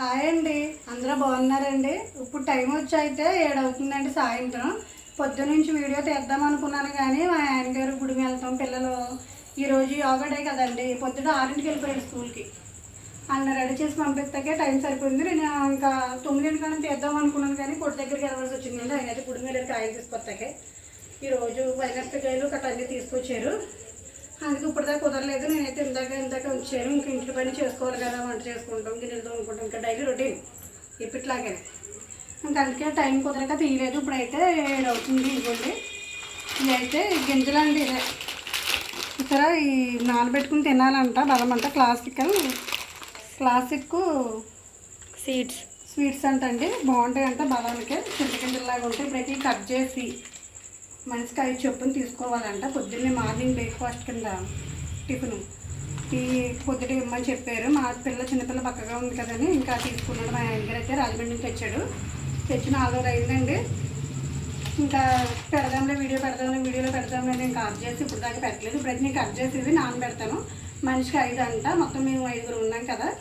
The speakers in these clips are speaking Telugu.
హాయ్ అండి. అందరూ బాగున్నారండి? ఇప్పుడు టైం వచ్చి అయితే ఏడవుతుందండి సాయంత్రం. పొద్దు నుంచి వీడియో తీద్దాం అనుకున్నాను కానీ మా ఆయన గారు గుడికి వెళ్తాం పిల్లలు. ఈరోజు యోగా డే కదండి. పొద్దున ఆరింటికి వెళ్ళిపోయాడు స్కూల్కి. అన్న రెడీ చేసి పంపిస్తాకే టైం సరిపోయింది. నేను ఇంకా తొమ్మిదింటి కానీ తీద్దాం అనుకున్నాను కానీ కొట్టు దగ్గరికి వెళ్ళవలసి వచ్చిందండి. ఆయన అయితే గుడి మీద కాయలు తీసుకొస్తాకే. ఈరోజు వైనప్పకాయలు కట్ట అన్నీ తీసుకొచ్చారు. అందుకే ఇప్పుడు దాకా కుదరలేదు. నేనైతే ఇందాక ఇందాక వచ్చాను. ఇంక ఇంటి పని చేసుకోవాలి కదా వంట చేసుకుంటాం గిన్నెలు తోముకుంటాం. ఇంకా డైలీ రొటీన్ ఇప్పట్లాగే ఇంకా అందుకే టైం కుదరక తీయలేదు. ఇప్పుడైతే ఏడు అవుతుంది ఇదిగోండి. ఇవి అయితే గింజలండి ఇదే. ఇక్కడ ఈ నానబెట్టుకుని తినాలంట. బలం అంట క్లాసికల్. Classic seeds. స్వీట్స్ అంటండి. బాగుంటాయి అంట బలానికి. చింతకింజలాగా ఉంటాయి ఇప్పుడైతే కట్ చేసి మనిషికి ఐదు చొప్పున తీసుకోవాలంట. పొద్దున్నే మార్నింగ్ బ్రేక్ఫాస్ట్ కింద టిఫిన్. టీ పొద్దుట ఇమ్మని చెప్పారు. మా పిల్ల చిన్నపిల్ల పక్కగా ఉంది కదని ఇంకా తీసుకున్నాడు. మా దగ్గర అయితే రాజమండ్రి నుంచి తెచ్చాడు తెచ్చిన నాలుగు అయిందండి. ఇంకా పెడదాంలే వీడియో పెడదాంలే వీడియోలో పెడదాంలే నేను కట్ చేసి ఇప్పుడు దాకా పెట్టలేదు. ఇప్పుడైతే నేను కట్ చేసేది నాన్న పెడతాను. మనిషికి ఐదు అంట. మొత్తం మేము ఐదుగురు ఉన్నాం కదా.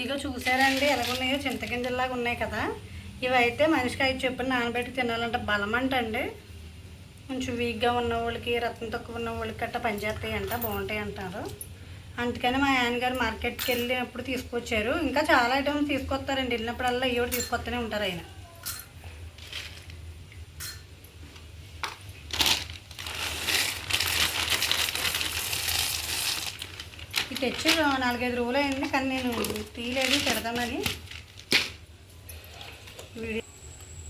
ఇగో చూసారండి ఎలాగున్నాయో చింతగింజల్లాగా ఉన్నాయి కదా. ఇవి అయితే మనిషికి అవి చెప్పిన నానబెట్టి తినాలంటే బలం అంటండి కొంచెం వీక్గా ఉన్న వాళ్ళకి రత్నం తక్కువ ఉన్న వాళ్ళకి గట్ట పనిచేస్తాయి అంట బాగుంటాయి అంటారు. అందుకని మా ఆయనగారు మార్కెట్కి వెళ్ళినప్పుడు తీసుకొచ్చారు. ఇంకా చాలా ఐటమ్స్ తీసుకొస్తారండి. వెళ్ళినప్పుడల్లా ఇవి తీసుకొస్తూనే ఉంటారు ఆయన. తెచ్చి నాలుగైదు రోజులు అయింది కానీ నేను తీయలేదు పెడదామని.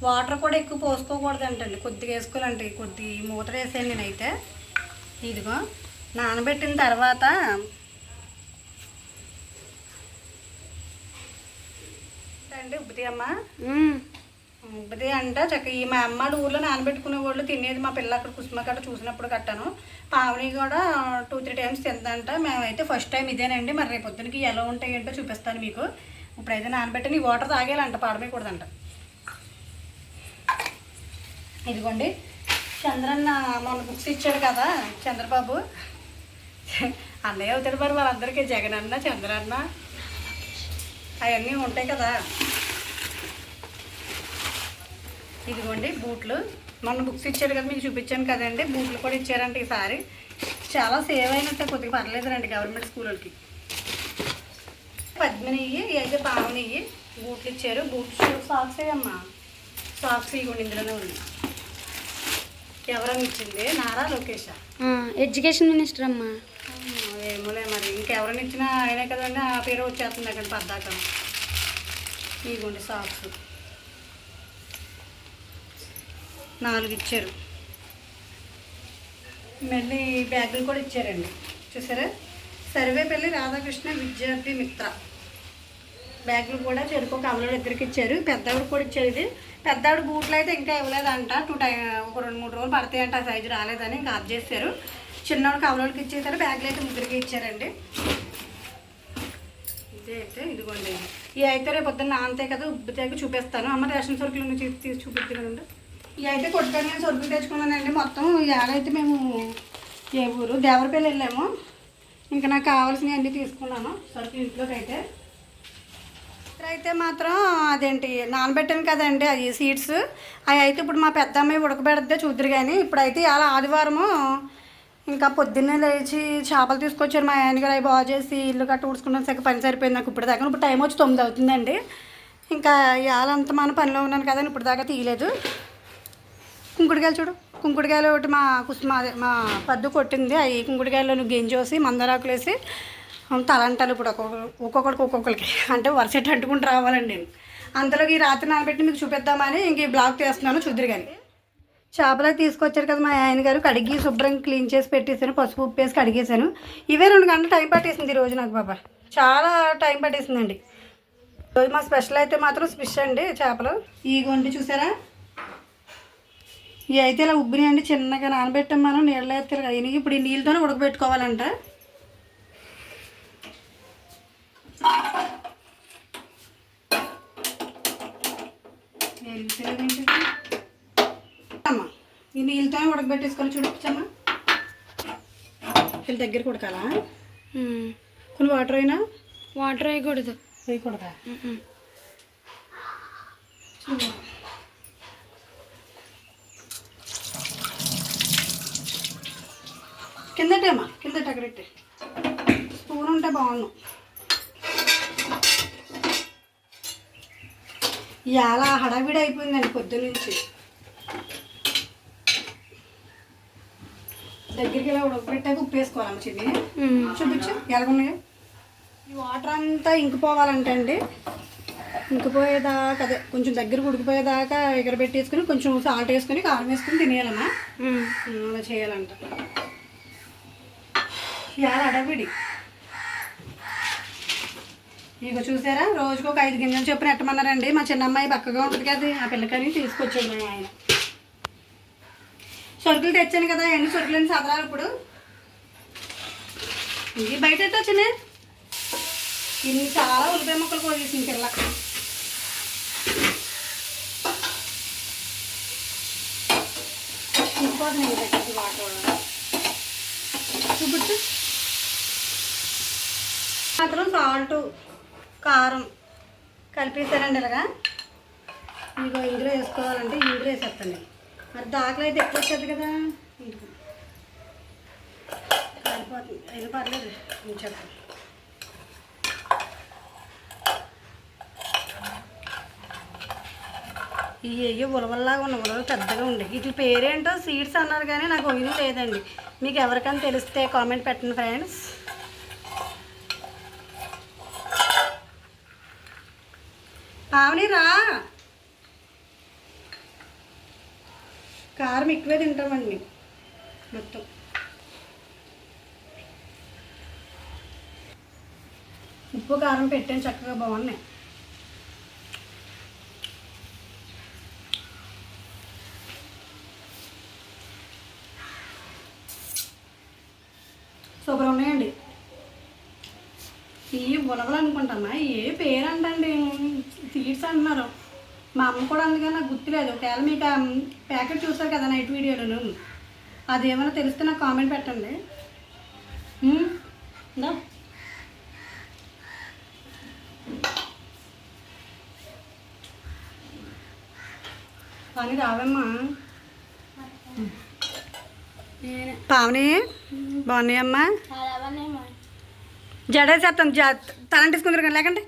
వాటర్ కూడా ఎక్కువ పోసుకోకూడదంటండి కొద్దిగా వేసుకోవాలంటే కొద్ది మూత వేసాను నేనైతే. ఇదిగో నానబెట్టిన తర్వాత అండి ఉబ్బది అమ్మ ఉబ్బది అంట. చక్క ఈ మా అమ్మ ఊర్లో నానబెట్టుకునే వాళ్ళు తినేది మా పిల్ల అక్కడ కుసుమ కట్ట చూసినప్పుడు కట్టాను. పావని కూడా టూ త్రీ టైమ్స్ తిందంట. మేమైతే ఫస్ట్ టైం ఇదేనండి. మరి రేపు పొద్దునకి ఎలా ఉంటాయంటో చూపిస్తాను మీకు. ఇప్పుడైతే నానబెట్టి నీ వాటర్ తాగేయాలంట పాడమేయకూడదంట ఇదిగోండి. చంద్రన్న మొన్న బుక్స్ ఇచ్చాడు కదా చంద్రబాబు. అన్నయ్య అవుతాడు మరి వాళ్ళందరికీ జగన్ అన్న చంద్రన్న. అవన్నీ ఉంటాయి కదా. ఇదిగోండి బూట్లు. మొన్న బుక్స్ ఇచ్చాడు కదా మీకు చూపించాను కదండి. బూట్లు కూడా ఇచ్చారంట ఈసారి. చాలా సేవ్ అయినట్టు కొద్దిగా పర్లేదురండి గవర్నమెంట్ స్కూళ్ళకి. పద్మిని ఇవి అయితే పావని ఇవి బూట్లు ఇచ్చారు. బూట్స్ సాక్స్ అమ్మా. సాక్స్ ఇవ్వండి ఇందులోనే ఉంది. ఎవరన్నా ఇచ్చింది? నారా లోకేషా? ఎడ్యుకేషన్ మినిస్టర్ అమ్మా. ఏమోలే మరి. ఇంకెవరైనా ఇచ్చినా ఆయనే కదండి ఆ పేరు వచ్చేస్తుంది అక్కడ పద్దాక. ఇదిగోండి సాక్స్ నాలుగు ఇచ్చారు మళ్ళీ బ్యాగులు కూడా ఇచ్చారండి. చూసారా? సర్వేపల్లి రాధాకృష్ణ విద్యార్థి మిత్ర. బ్యాగులు కూడా చెరుకు కవలలు ఇద్దరికి ఇచ్చారు. పెద్దవాడు కూడా ఇచ్చారు ఇది. పెద్దవాడు బూట్లు అయితే ఇంకా ఇవ్వలేదంట. టూ టై ఒక రెండు మూడు రోజులు పడతాయంట. ఆ సైజు రాలేదని ఇంకా ఆఫ్ చేశారు. చిన్నవాడు కవలలకి ఇచ్చేసారు. బ్యాగులు అయితే ముగ్గురికి ఇచ్చారండి. ఇదే అయితే ఇదిగోండి. ఇవి అయితే రేపు పొద్దున్న నానతాయి కదా ఉబ్బుతాక చూపిస్తాను. అమ్మ రేషన్ సరుకులు చూపి తీసి కదండి. ఇవైతే అయితే కొట్టుకొని నేను సరుకులు తెచ్చుకున్నానండి. మొత్తం ఇవాళైతే మేము ఏ ఊరు దేవరపల్లి వెళ్ళాము. ఇంకా నాకు కావాల్సినవి అన్నీ తీసుకున్నాను సరుకులు ఇంట్లోకి అయితే అయితే మాత్రం అదేంటి నానబెట్టాను కదండి అవి సీడ్స్. అవి అయితే ఇప్పుడు మా పెద్ద అమ్మాయి ఉడకబెడితే చూద్దరు కానీ ఇప్పుడైతే అలా ఆదివారము ఇంకా పొద్దున్నే లేచి చేపలు తీసుకొచ్చారు మా ఆయనగారు. అవి బాగు చేసి ఇల్లు కట్ట ఊడ్చుకున్నాను. సగం పని సరిపోయింది నాకు ఇప్పుడు దాకా. ఇప్పుడు టైం వచ్చి తొమ్మిది అవుతుందండి. ఇంకా ఇవాళ అంత మన పనిలో ఉన్నాను కదా ఇప్పుడు దాకా తీయలేదు. కుంకుడుకాయలు చూడు. కుంకుడుకాయలు ఒకటి మా కుసుమ మా పద్దు కొట్టింది. అవి కుంకుడుకాయలను గింజోసి మందరాకులు వేసి తలంటాలు ఇప్పుడు ఒక్కొక్క ఒక్కొక్కడికి ఒక్కొక్కరికి అంటే వరుసెట్ అంటుకుంటూ రావాలండి నేను. అంతలోకి ఈ రాత్రి నానబెట్టి మీకు చూపిద్దామని ఇంక ఈ బ్లాగ్ చేస్తున్నాను చూద్దరు కానీ చేపలు తీసుకొచ్చారు కదా మా ఆయన గారు కడిగి శుభ్రం క్లీన్ చేసి పెట్టేశాను పసుపు ఉప్పు వేసి కడిగేశాను. ఇవే రెండు గంటలు టైం పట్టేసింది ఈ రోజు నాకు బాబా. చాలా టైం పట్టేసిందండి. ఈరోజు మా స్పెషల్ అయితే మాత్రం ఫిష్ అండి చేపలు. ఈ గొంటి చూసారా? ఇవి అయితే ఇలా ఉబ్బినాయండి చిన్నగా నానబెట్టాం మనం నీళ్ళు వేస్తారు కదా ఇవి ఇప్పుడు ఈ నీళ్ళతోనే ఉడకబెట్టుకోవాలంట. అమ్మా ఈ నీళ్ళతో ఉడకబెట్టేసుకొని చూడొచ్చమ్మా వీళ్ళ దగ్గర ఉడకాలా. కొన్ని వాటర్ అయినా? వాటర్ వేయకూడదు. వేయకూడదా? కిందటేమ్మా కిందట అక్కడ పెట్టే స్పూన్ ఉంటే బాగుండు. ఇవాళ హడావిడి అయిపోయిందండి పొద్దునుంచి దగ్గరికి ఇలా ఉడకబెట్టాక ఉప్పు వేసుకోవాలమ్మ చిన్ని. చూపించు ఎలాగున్నాయో ఈ వాటర్ అంతా ఇంకిపోవాలంటే అండి. ఇంకిపోయేదాకా అదే కొంచెం దగ్గర ఉడికిపోయేదాకా ఎగర పెట్టేసుకుని కొంచెం సాల్ట్ వేసుకుని కారం వేసుకుని తినేయాలమ్మా. మ్మ్. అలా చేయాలంట. ఇవాళ అడవిడి. ఇక చూసారా? రోజుకు ఒక ఐదు గింజలు చొప్పున ఎట్టమన్నారండి. మా చిన్న అమ్మాయి పక్కగా ఉంటుంది కదా ఆ పిల్లకని తీసుకొచ్చాడు మేము ఆయన. సరుకులు తెచ్చాను కదా ఎన్ని సరుకులని సదరాలి ఇప్పుడు? ఇది బయట వచ్చినాయి? ఇన్ని చాలా ఉల్లిపాయ ముక్కలు కోసేసింది పిల్ల. ఇంకోటి వాటర్. చూపించు. మాత్రం సాల్ట్ కారం కలిపేసారండి ఇలాగా. ఇదిగో ఇందులో వేసుకోవాలంటే ఇందులో వేసేస్తాను మరి దాకలో అయితే ఎక్కువ వచ్చేది కదా. ఇదిగో. కాలిపోతుంది అయినా పర్లేదు ఉంచేద్దాం. ఇవి అయ్యో ఉలవల్లాగా ఉన్న ఉలవలు పెద్దగా ఉండే వీటి పేరేంటో సీడ్స్ అన్నారు కానీ నాకు ఒయిన లేదండి. మీకు ఎవరికైనా తెలిస్తే కామెంట్ పెట్టండి ఫ్రెండ్స్ పావని రా కారం ఎక్కువే తింటామండి మొత్తం. ఉప్పు కారం పెట్టాను చక్కగా బాగున్నాయి. సూపర్ ఉన్నాయండి. ఈ ఉలవలు అనుకుంటామా ఏ పేరు అంటండి సీడ్స్ అంటున్నారు. మా అమ్మ కూడా అందుకని నాకు గుర్తులేదు. ఒకవేళ మీకు ప్యాకెట్ చూస్తారు కదా నైట్ వీడియోలో అదేమైనా తెలిస్తే నాకు కామెంట్ పెట్టండి. పని రావమ్మా. పావని బాగున్నాయమ్మా? మరి. జడేసేస్తాం జ తలంటేసుకుందరు కానీ లేకండి.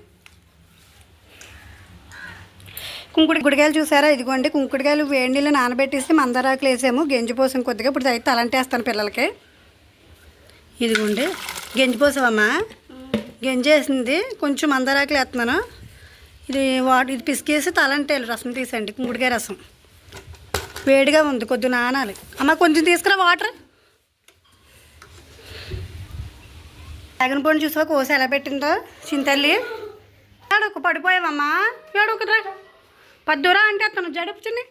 కుంకుడు గుడికాయలు చూసారా? ఇదిగోండి కుంకుడికాయలు వేడి నీళ్ళు నానబెట్టేసి మందారాకులు వేసాము. గెంజిపోసాం కొద్దిగా ఇప్పుడు అయితే తలంటేస్తాను పిల్లలకి. ఇదిగోండి గెంజిపోసావమ్మా గెంజేసింది వేసింది కొంచెం మందారాకులు వేస్తున్నాను. ఇది వాటి ఇది పిసికేసి తలంటేలు రసం తీసండి కుంకుడికాయ రసం. వేడిగా ఉంది కొద్ది నానాలి. అమ్మ కొంచెం తీసుకురా వాటర్. డ్రాగన్ పండు చూసావా కోసి ఎలా పెట్టిందో? చింతల్లి ఏడొక పడిపోయావమ్మా. ఏడొకరా పద్దురా అంటే అతను జడుపుచుని